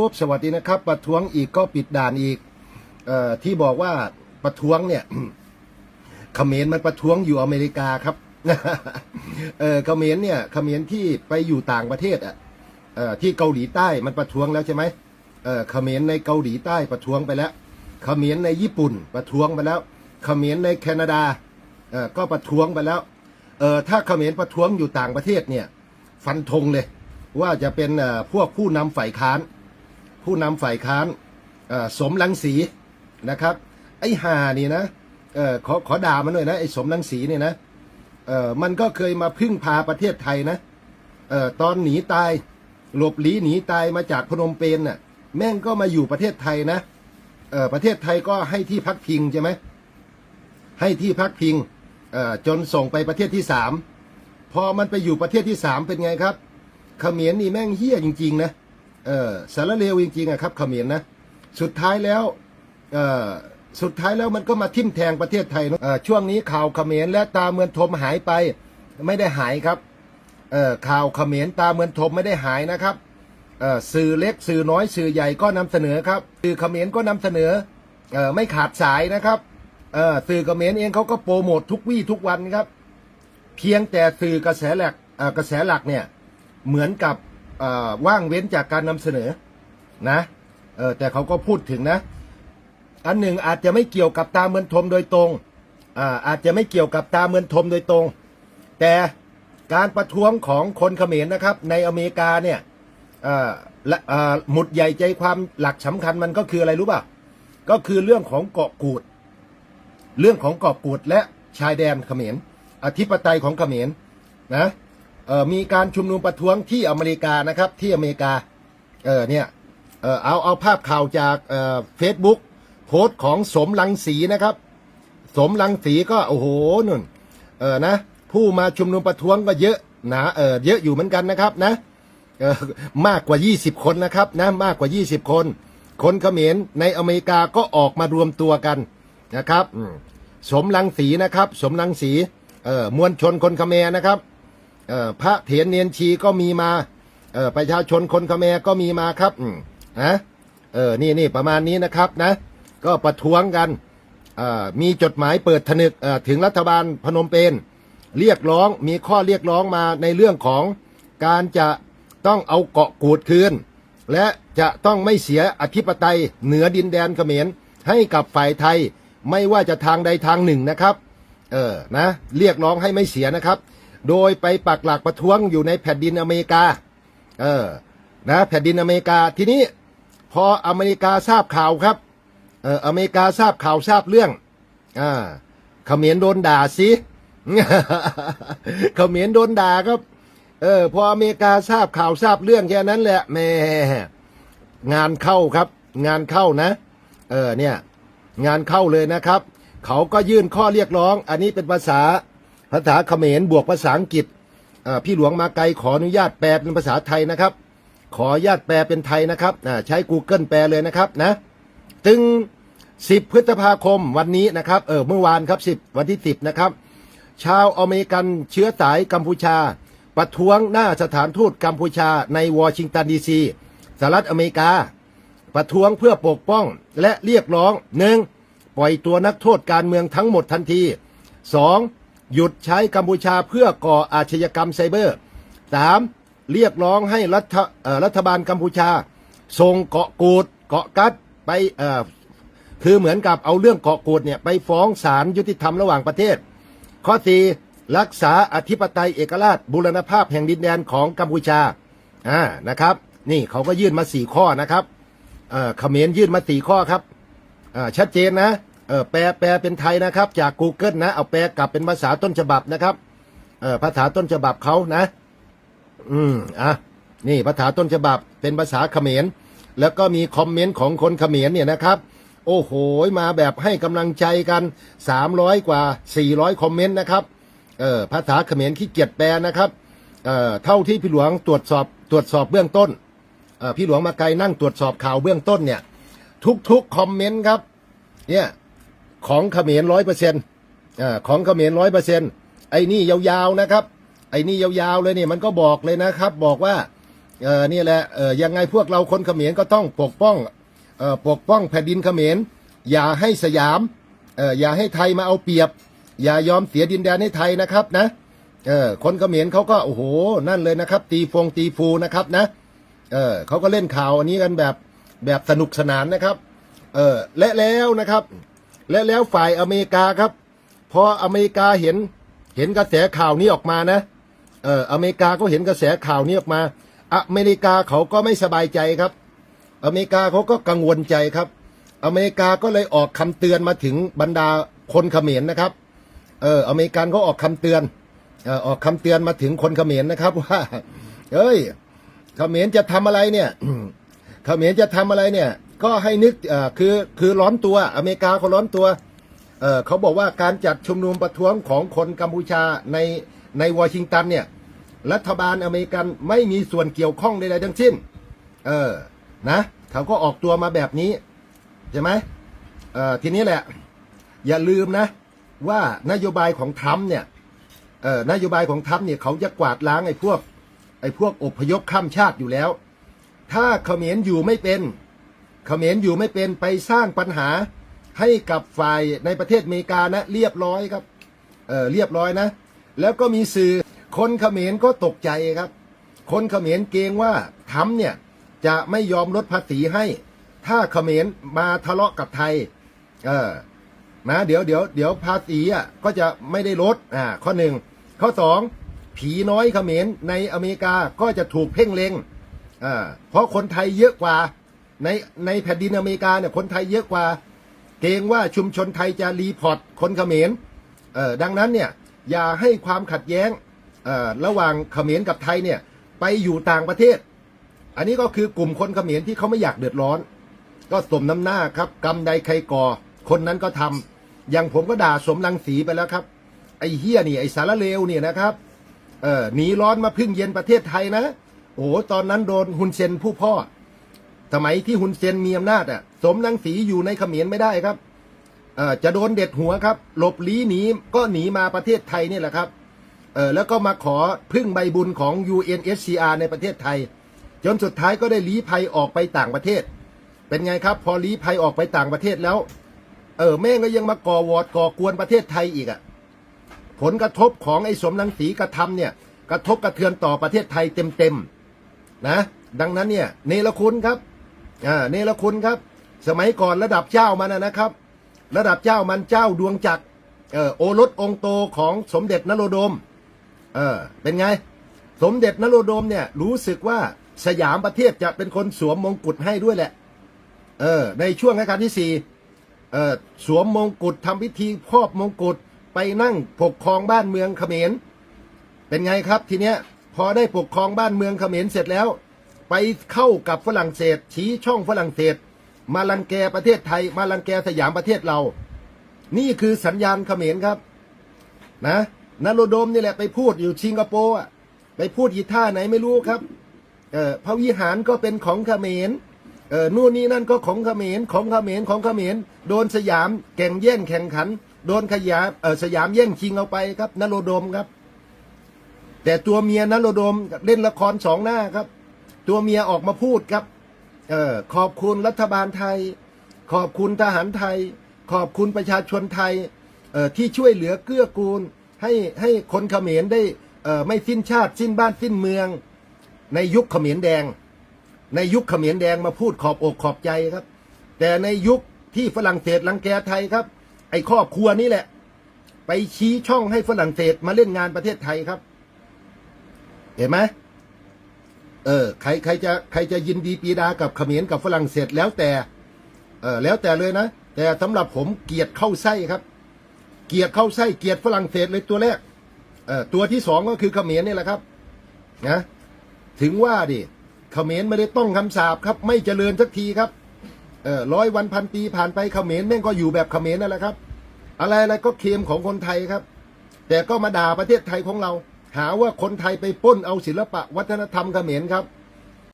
ปุ๊บสวัสดีนะครับ ประท้วงอีกก็ปิดด่านอีกเออที่บอกว่าประท้วงเนี่ยเขมรมันประท้วงอยู่อเมริกาครับเออเขมรเนี่ยเขมรที่ไปอยู่ต่างประเทศอะที่เกาหลีใต้มันประท้วงแล้วใช่ไหมเออเขมรในเกาหลีใต้ประท้วงไปแล้วเขมรในญี่ปุ่นประท้วงไปแล้วเขมรในแคนาดาเออก็ประท้วงไปแล้วเออถ้าเขมรประท้วงอยู่ต่างประเทศเนี่ย ฟันธงเลย ว่าจะเป็นพวกผู้นำฝ่ายค้าน ผู้นำฝ่ายค้านสมรังสีนะครับ ไอ้หานี่นะออขอขอด่ามันหน่อยนะไอ้สมรังสีเนี่ยนะมันก็เคยมาพึ่งพาประเทศไทยนะออตอนหนีตายหลบหลีหนีตายมาจากพนมเปญน่ะแม่งก็มาอยู่ประเทศไทยนะออประเทศไทยก็ให้ที่พักพิงใช่ไหมให้ที่พักพิงจนส่งไปประเทศที่สามพอมันไปอยู่ประเทศที่สามเป็นไงครับเขมรนี่แม่งเฮี้ยจริง ๆ นะ เออสารเลวจริงๆอะครับเขมรนะ สุดท้ายแล้วเออสุดท้ายแล้วมันก็มาทิ่มแทงประเทศไทยเนอะเอช่วงนี้ข่าวเขมรและตาเมือนทมหายไป ไม่ได้หายครับเออข่าวเขมรตาเมือนทมไม่ได้หายนะครับเออสื่อเล็กสื่อน้อยสื่อใหญ่ก็นำเสนอครับสื่อเขมรก็นำเสนอเออไม่ขาดสายนะครับเออสื่อเขมรเองเขาก็โปรโมททุกวี่ทุกวันครับ เพียงแต่สื่อกระแสหลักเอ่อกระแสหลักเนี่ยเหมือนกับ ว่างเว้นจากการนำเสนอนะแต่เขาก็พูดถึงนะ อันหนึ่งอาจจะไม่เกี่ยวกับตาเมือนทมโดยตรงอาอาจจะไม่เกี่ยวกับตาเมือนทมโดยตรง แต่การประท้วงของคนเขมรนะครับ ในอเมริกาเนี่ยและหมุดใหญ่ใจความหลักสำคัญมันก็คืออะไรรู้ป่ะก็คือเรื่องของเกาะกูด เรื่องของเกาะกูดและชายแดนเขมร อธิปไตยของเขมรนะ เอ่อมีการชุมนุมประท้วงที่อเมริกานะครับที่อเมริกาเออเนี่ยเออเอาเอาภาพข่าวจากเอ่อเฟซบุ๊กโพสต์ของสมรังสีนะครับ สมรังสีก็โอ้โหนุ่นเออนะผู้มาชุมนุมประท้วงก็เยอะนะเออเยอะอยู่เหมือนกันนะครับนะเออมากกว่า 20 คนนะครับนะมากกว่า 20 คน คนเขมรในอเมริกาก็ออกมารวมตัวกันนะครับสมรังสีนะครับ สมรังสีเออมวลชนคนเขมรนะครับ พระเถรเนียนชีก็มีมาเประชาชนคนเขมก็มีมาครับนะเออนี่นี่ประมาณนี้นะครับนะ ก็ประท้วงกันมีจดหมายเปิดผนึกถึงรัฐบาลพนมเปญเรียกร้องมีข้อเรียกร้องมาในเรื่องของการจะต้องเอาเกาะกูดคืน และจะต้องไม่เสียอธิปไตยเหนือดินแดนเขมรให้กับฝ่ายไทยไม่ว่าจะทางใดทางหนึ่งนะครับ เออนะ เรียกร้องให้ไม่เสียนะครับ โดยไปปักหลักประท้วงอยู่ในแผ่นดินอเมริกา เออ นะแผ่นดินอเมริกาทีนี้ พออเมริกาทราบข่าวครับ เอออเมริกาทราบข่าวทราบเรื่อง อ่าเขมรโดนด่าสิเขมรโดนด่าครับ เออ พออเมริกาทราบข่าวทราบเรื่องแค่นั้นแหละแม่งานเข้าครับ งานเข้านะ เออเนี่ย งานเข้าเลยนะครับ เขาก็ยื่นข้อเรียกร้อง อันนี้เป็นภาษา ภาษาเขมรบวกภาษาอังกฤษพี่หลวงมาไกลขออนุญาตแปลเป็นภาษาไทยนะครับ ขออนุญาตแปลเป็นไทยนะครับใช้ Google แปลเลยนะครับนะถึง 10 พฤษภาคมวันนี้นะครับเออเมื่อวานครับ 10 วันที่ 10 นะครับ ชาวอเมริกันเชื้อสายกัมพูชา ประท้วงหน้าสถานทูตกัมพูชาในวอชิงตันดีซีสหรัฐอเมริกา ประท้วงเพื่อปกป้องและเรียกร้องหนึ่งปล่อยตัวนักโทษการเมืองทั้งหมดทันที 2. หยุดใช้กัมพูชาเพื่อก่ออาชญากรรมไซเบอร์ 3. เรียกร้องให้รัฐรัฐบาลกัมพูชา ส่งเกาะกูดเกาะกัดไปคือเหมือนกับเอาเรื่องเกาะกูดเนี่ยไปฟ้องศาลยุติธรรมระหว่างประเทศ ข้อสี่รักษาอธิปไตยเอกราชบูรณภาพแห่งดินแดนของกัมพูชาอ่านะครับ นี่เขาก็ยื่นมาสี่ข้อนะครับเอ่อเขมรยื่นมาสี่ข้อครับอ่าชัดเจนนะ เออแปลแปลเป็นไทยนะครับ จาก Google นะ เอาแปลกลับเป็นภาษาต้นฉบับนะครับ เออภาษาต้นฉบับเขานะ อืมอะนี่ภาษาต้นฉบับเป็นภาษาเขมร แล้วก็มีคอมเมนต์ของคนเขมรเนี่ยนะครับ โอ้โหมาแบบให้กำลังใจกัน 300 กว่า 400 คอมเมนต์นะครับ เออภาษาเขมรขี้เกียจแปลนะครับ เออเท่าที่พี่หลวงตรวจสอบตรวจสอบเบื้องต้น เออพี่หลวงมาไกลนั่งตรวจสอบข่าวเบื้องต้นเนี่ย ทุกๆคอมเมนต์ครับ เนี่ย ของเขมรร้อยเปอร์เซ็นต์ของเขมรร้อยเปอร์เซ็นต์ไอ้นี่ยาวๆนะครับ ไอ้นี่ยาวๆเลยเนี่ยมันก็บอกเลยนะครับ บอกว่าเออนี่แหละเออยังไงพวกเราคนเขมรก็ต้องปกป้องเออปกป้องแผ่นดินเขมร อย่าให้สยามเอออย่าให้ไทยมาเอาเปรียบ อย่ายอมเสียดินแดนให้ไทยนะครับนะเออคนเขมรเขาก็โอ้โหนั่นเลยนะครับ ตีฟงตีฟูนะครับนะเออเขาก็เล่นข่าวอันนี้กันแบบแบบสนุกสนานนะครับเออและแล้วนะครับ และแล้วฝ่ายอเมริกาครับพออเมริกาเห็นเห็นกระแสข่าวนี้ออกมานะเอออเมริกาก็เห็นกระแสข่าวนี้ออกมา อเมริกาเขาก็ไม่สบายใจครับ อเมริกาเขาก็กังวลใจครับ อเมริกาก็เลยออกคำเตือนมาถึงบรรดาคนเขมรนะครับเอออเมริกันก็ออกคำเตือนเออออกคำเตือนมาถึงคนเขมรนะครับว่าเอ้ยเขมรจะทำอะไรเนี่ยเขมรจะทำอะไรเนี่ย ก็ให้นึกคือคือร้อนตัวอเมริกาเขาร้อนตัวเออเขาบอกว่าการจัดชุมนุมประท้วงของคนกัมพูชาในในวอชิงตันเนี่ยรัฐบาลอเมริกันไม่มีส่วนเกี่ยวข้องใดๆทั้งสิ้น เออนะเขาก็ออกตัวมาแบบนี้ใช่ไหมเออทีนี้แหละ อย่าลืมนะ ว่านโยบายของทรัมป์เนี่ยเออนโยบายของทรัมป์เนี่ยเขาจะกวาดล้างไอ้พวกไอ้พวกอพยพข้ามชาติอยู่แล้ว ถ้าเขมรอยู่ไม่เป็น เขมรอยู่ไม่เป็นไปสร้างปัญหาให้กับฝ่ายในประเทศอเมริกานะเรียบร้อยครับเออเรียบร้อยนะ แล้วก็มีสื่อคนเขมรก็ตกใจครับ คนเขมรเกรงว่าทรัมป์เนี่ยจะไม่ยอมลดภาษีให้ ถ้าเขมรมาทะเลาะกับไทยเออนะเดี๋ยวเดี๋ยวเดี๋ยวภาษีอะก็จะไม่ได้ลดอ่าข้อหนึ่งข้อสองผีน้อยเขมรในอเมริกาก็จะถูกเพ่งเล็งอ่าเพราะคนไทยเยอะกว่า ในในแผ่นดินอเมริกาเนี่ยคนไทยเยอะกว่า เกรงว่าชุมชนไทยจะรีพอร์ตคนเขมรเอ่อดังนั้นเนี่ยอย่าให้ความขัดแย้งเอ่อระหว่างเขมรกับไทยเนี่ยไปอยู่ต่างประเทศ อันนี้ก็คือกลุ่มคนเขมรที่เขาไม่อยากเดือดร้อน ก็สมน้ำหน้าครับกรรมใดใครก่อ คนนั้นก็ทำอย่างผมก็ด่าสมรังสีไปแล้วครับ ไอ้เฮียนี่ไอ้สารเลวเนี่ยนะครับเออหนีร้อนมาพึ่งเย็นประเทศไทยนะโอ้ตอนนั้นโดนฮุนเซนผู้พ่อ สมัยที่ฮุนเซนมีอำนาจอะ สมรังสีอยู่ในเขมรไม่ได้ครับเออจะโดนเด็ดหัวครับ หลบลี้หนีก็หนีมาประเทศไทยนี่แหละครับเออแล้วก็มาขอพึ่งใบบุญของ UNSCR ในประเทศไทย จนสุดท้ายก็ได้ลี้ภัยออกไปต่างประเทศ เป็นไงครับ พอลี้ภัยออกไปต่างประเทศแล้ว เออแม่งก็ยังมาก่อวอดก่อกวนประเทศไทยอีกอะ่ะผลกระทบของไอ้สมรังสีกระทำเนี่ย กระทบกระเทือนต่อประเทศไทยเต็มๆนะ ดังนั้นเนี่ยเนรคุณครับ อ่าเนรคุณครับ สมัยก่อนระดับเจ้ามันนะนะครับ ระดับเจ้ามันเจ้าดวงจักรเออโอรสองโตของสมเด็จนโรดม เออ เป็นไง สมเด็จนโรดมเนี่ย รู้สึกว่าสยามประเทศจะเป็นคนสวมมงกุฎให้ด้วยแหละ เออ ในช่วงรัชกาลที่สี่เออสวมมงกุฎทำพิธีครอบมงกุฎไปนั่งปกครองบ้านเมืองเขมร เป็นไงครับทีเนี้ยพอได้ปกครองบ้านเมืองเขมรเสร็จแล้ว ไปเข้ากับฝรั่งเศส ชี้ช่องฝรั่งเศส มาลังแกประเทศไทย มาลังแกสยามประเทศเรา นี่คือสัญญาณเขมรครับ นะนโรดมนี่แหละไปพูดอยู่สิงคโปร์อะไปพูดยีท่าไหนไม่รู้ครับเออพระวิหารก็เป็นของเขมรเออนู่นนี่นั่นก็ของเขมรของเขมรของเขมรโดนสยามแข่งแย่งแข่งขัน โดนขยามเออสยามแย่งชิงเอาไปครับนโรดมครับ แต่ตัวเมียนโรดมเล่นละครสองหน้าครับ ตัวเมียออกมาพูดครับเออขอบคุณรัฐบาลไทย ขอบคุณทหารไทย ขอบคุณประชาชนไทยเอ่อที่ช่วยเหลือเกื้อกูล ให้ให้คนเขมรได้เอ่อไม่สิ้นชาติสิ้นบ้านสิ้นเมือง ในยุคเขมรแดง ในยุคเขมรแดงมาพูดขอบอกขอบใจครับ แต่ในยุคที่ฝรั่งเศสรังแกไทยครับ ไอ้ครอบครัวนี้แหละ ไปชี้ช่องให้ฝรั่งเศสมาเล่นงานประเทศไทยครับ เห็นไหม เออใครใครจะใครจะยินดีปีดากับเขมรกับฝรั่งเศสแล้วแต่ เออแล้วแต่เลยนะ แต่สำหรับผมเกียดเข้าไส้ครับ เกียดเข้าไส้เกียดฝรั่งเศสเลยตัวแรกเออตัวที่สองก็คือเขมรนี่แหละครับนะถึงว่าดิเขมรไม่ได้ต้องคำสาปครับ ไม่เจริญสักทีครับเออร้อยวันพันปีผ่านไปเขมรแม่งก็อยู่แบบเขมรนั่นแหละครับ อะไรอะไรก็เคลมของคนไทยครับ แต่ก็มาด่าประเทศไทยของเรา หาว่าคนไทยไปป้นเอาศิลปะวัฒนธรรมเขมรครับ